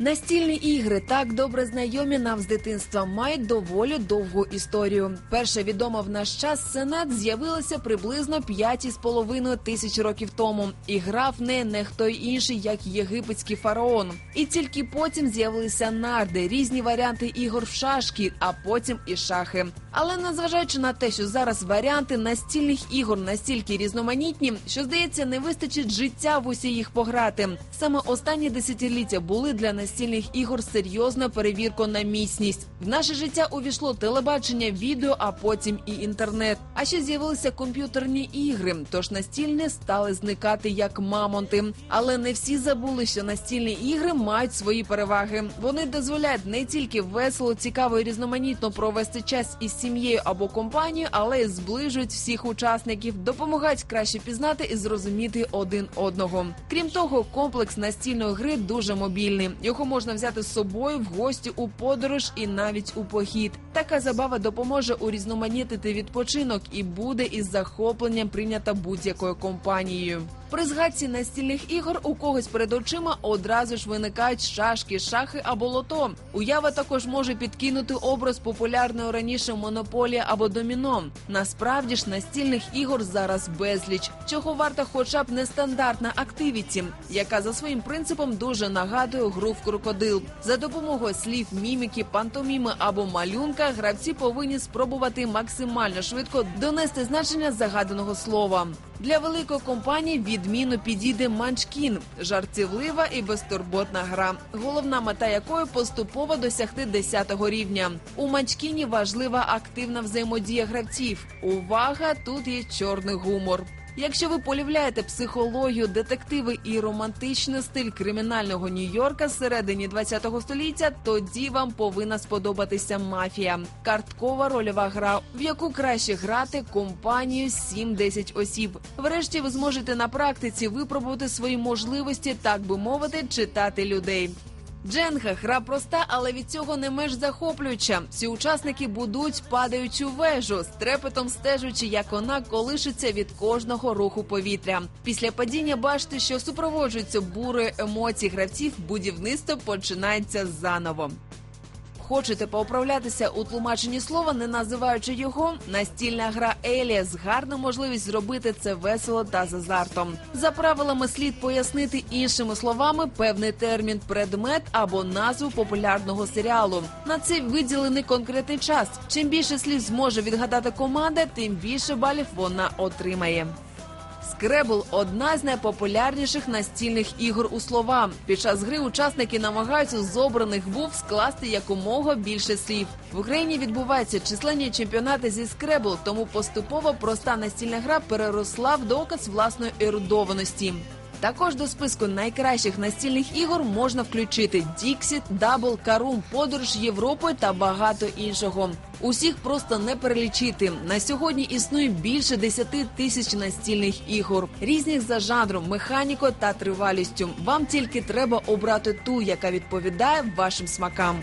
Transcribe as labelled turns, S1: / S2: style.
S1: Настільні ігри, так добре знайомі нам з дитинства, мають доволі довгу історію. Перша відома в наш час сенат з'явилася приблизно 5,5 тисяч років тому, і грав не не хто інший, як єгипетський фараон. І тільки потім з'явилися нарди, різні варіанти ігор в шашки, а потім і шахи. Але незважаючи на те, що зараз варіанти настільних ігор настільки різноманітні, що здається, не вистачить життя в усі їх пограти. Саме останні десятиліття були для настільних ігор серйозна перевірка на міцність. В наше життя увійшло телебачення, відео, а потім і інтернет. А ще з'явилися комп'ютерні ігри. Тож настільні стали зникати як мамонти. Але не всі забули, що настільні ігри мають свої переваги. Вони дозволяють не тільки весело, цікаво і різноманітно провести час із сім'єю або компанією, але й зближують всіх учасників, допомагають краще пізнати і зрозуміти один одного. Крім того, комплекс настільної гри дуже мобільний. Можна взяти з собою в гості у подорож і навіть у похід. Така забава допоможе урізноманітити відпочинок і буде із захопленням прийнята будь-якою компанією. При згадці настільних ігор у когось перед очима одразу ж виникають шашки, шахи або лото. Уява також може підкинути образ популярної раніше монополія або доміно. Насправді ж настільних ігор зараз безліч, чого варта, хоча б нестандартна активіті, яка за своїм принципом дуже нагадує гру в крокодил. За допомогою слів, міміки, пантоміми або малюнка гравці повинні спробувати максимально швидко донести значення загаданого слова. Для великої компанії відмінно підійде манчкін жартівлива і безтурботна гра, головна мета якої поступово досягти 10-го рівня. У манчкіні важлива активна взаємодія гравців. Увага! Тут є чорний гумор. Якщо ви полюбляєте психологію, детективи і романтичний стиль кримінального Нью-Йорка середині 20-го століття, тоді вам повинна сподобатися мафія. Карткова рольова гра, в яку краще грати компанію 7-10 осіб. Врешті ви зможете на практиці випробувати свої можливості, так би мовити, читати людей. Дженга гра проста, але від цього не менш захоплююча. Всі учасники будуть падаючу вежу, з трепетом стежучи, як вона колишиться від кожного руху повітря. Після падіння бачите, що супроводжується бурою емоцій гравців, будівництво починається заново. Хочете поуправлятися у тлумаченні слова, не називаючи його? Настільна гра Еліас гарна можливість зробити це весело та з азартом. За правилами слід пояснити іншими словами певний термін, предмет або назву популярного серіалу. На це виділений конкретний час. Чим більше слів зможе відгадати команда, тим більше балів вона отримає. Скребл одна з найпопулярніших настільних ігор у слова. Під час гри учасники намагаються з обраних букв скласти якомога більше слів. В Україні відбуваються численні чемпіонати зі скребл, тому поступово проста настільна гра переросла в доказ власної ерудованості. Також до списку найкращих настільних ігор можна включити Dixit, Double, Карум, Подорож Європи та багато іншого. Усіх просто не перелічити. На сьогодні існує більше 10 тисяч настільних ігор, різних за жанром, механікою та тривалістю. Вам тільки треба обрати ту, яка відповідає вашим смакам.